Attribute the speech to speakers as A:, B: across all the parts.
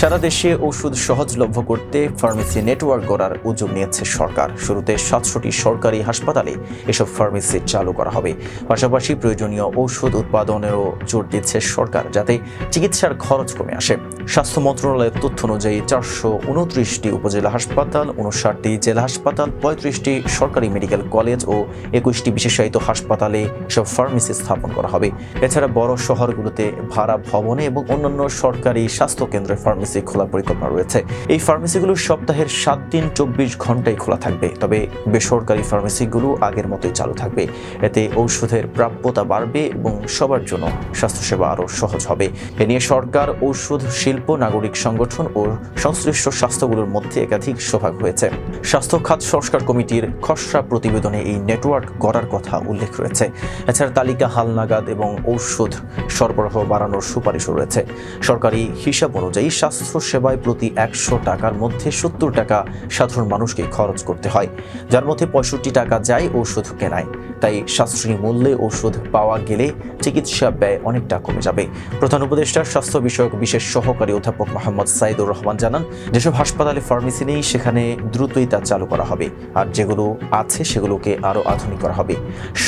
A: সারা দেশে ওষুধ সহজলভ্য করতে ফার্মেসি নেটওয়ার্ক গড়ার উদ্যোগ নিয়েছে সরকার। শুরুতে সাতশোটি সরকারি হাসপাতালে এসব ফার্মেসি চালু করা হবে। পাশাপাশি প্রয়োজনীয় ঔষধ উৎপাদনেরও জোর দিচ্ছে সরকার, যাতে চিকিৎসার খরচ কমে আসে। স্বাস্থ্য মন্ত্রণালয়ের তথ্য অনুযায়ী চারশো উনত্রিশটি উপজেলা হাসপাতাল, উনষাটটি জেলা হাসপাতাল, পঁয়ত্রিশটি সরকারি মেডিকেল কলেজ ও একুশটি বিশেষায়িত হাসপাতালে এসব ফার্মেসি স্থাপন করা হবে। এছাড়া বড় শহরগুলোতে ভাড়া ভবনে এবং অন্যান্য সরকারি স্বাস্থ্য কেন্দ্রে ফার্মেসি খোলার পরিকল্পনা রয়েছে। এই ফার্মেসিগুলো সপ্তাহের সাত দিন, চব্বিশ ঘন্টায় খোলা থাকবে। তবে বেসরকারি ফার্মেসিগুলো আগের মতোই চালু থাকবে। এতে ঔষধের প্রাপ্যতা বাড়বে এবং সবার জন্য স্বাস্থ্যসেবা আরও সহজ হবে। এ নিয়ে সরকার, ঔষধ, শিল্প, নাগরিক সংগঠন ও সংশ্লিষ্ট স্বাস্থ্যগুলোর মধ্যে একাধিক সভাগ হয়েছে। স্বাস্থ্য খাত সংস্কার কমিটির খসড়া প্রতিবেদনে এই নেটওয়ার্ক গড়ার কথা উল্লেখ রয়েছে। এছাড়া তালিকা, হালনাগাদ এবং ঔষধ সরবরাহ বাড়ানোর সুপারিশও রয়েছে। সরকারি হিসাব অনুযায়ী স্বাস্থ্য সেবায় প্রতি একশো টাকার মধ্যে সত্তর টাকা সাধারণ মানুষকে খরচ করতে হয়। যার মধ্যে পঁয়ষট্টি টাকা যায় ওষুধ কেনায়। তাই সাশ্রয়ী মূল্যে ওষুধ পাওয়া গেলে চিকিৎসা ব্যয় অনেকটা কমে যাবে। প্রধান উপদেষ্টার স্বাস্থ্য বিষয়ক বিশেষ সহকারী অধ্যাপক মোহাম্মদ সাইদুর রহমান জানান, যেসব হাসপাতালে ফার্মেসি নেই, সেখানে দ্রুতই তা চালু করা হবে। আর যেগুলো আছে, সেগুলোকে আরও আধুনিক করা হবে।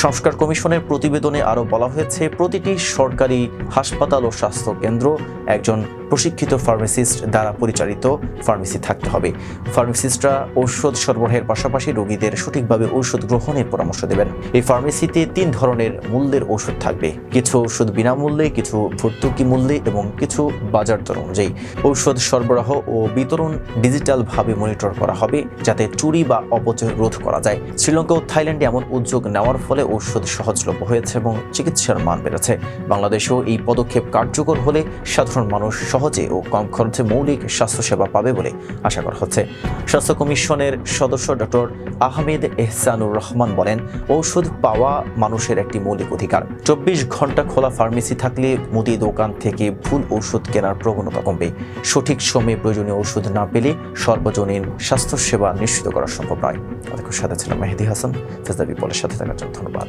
A: সংস্কার কমিশনের প্রতিবেদনে আরও বলা হয়েছে, প্রতিটি সরকারি হাসপাতাল ও স্বাস্থ্য কেন্দ্র একজন প্রশিক্ষিত ফার্মাসিস্ট দ্বারা পরিচালিত ফার্মেসি থাকতে হবে। ফার্মাসিস্টরা ঔষধ সরবরাহের পাশাপাশি রোগীদের সঠিকভাবে ঔষধ গ্রহণের পরামর্শ দেবেন। এই ফার্মেসিতে তিন ধরনের মূল্যের ওষুধ থাকবে। কিছু ওষুধ বিনামূল্যে, কিছু ভর্তুকি মূল্যে এবং কিছু বাজার দর অনুযায়ী। ঔষধ সরবরাহ ও বিতরণ ডিজিটালভাবে মনিটর করা হবে যাতে চুরি বা অপচয় রোধ করা যায়। শ্রীলঙ্কা ও থাইল্যান্ডে এমন উদ্যোগ নেওয়ার ফলে ঔষধ সহজলভ্য হয়েছে এবং চিকিৎসার মান বেড়েছে। বাংলাদেশেও এই পদক্ষেপ কার্যকর হলে সাধারণ মানুষ সহজে ও কম খরচে মৌলিক স্বাস্থ্যসেবা পাবে বলে আশা করা হচ্ছে। স্বাস্থ্য কমিশনের সদস্য ডক্টর আহমেদ এহসানুর রহমান বলেন, ঔষধ পাওয়া মানুষের একটি মৌলিক অধিকার। চব্বিশ ঘণ্টা খোলা ফার্মেসি থাকলে মুদি দোকান থেকে ভুল ওষুধ কেনার প্রবণতা কমবে। সঠিক সময়ে প্রয়োজনীয় ওষুধ না পেলে সর্বজনীন স্বাস্থ্যসেবা নিশ্চিত করা সম্ভব নয়। সাথে ছিলাম মেহেদি হাসান ফেজদা বিপলের সাথে থাকার জন্য ধন্যবাদ।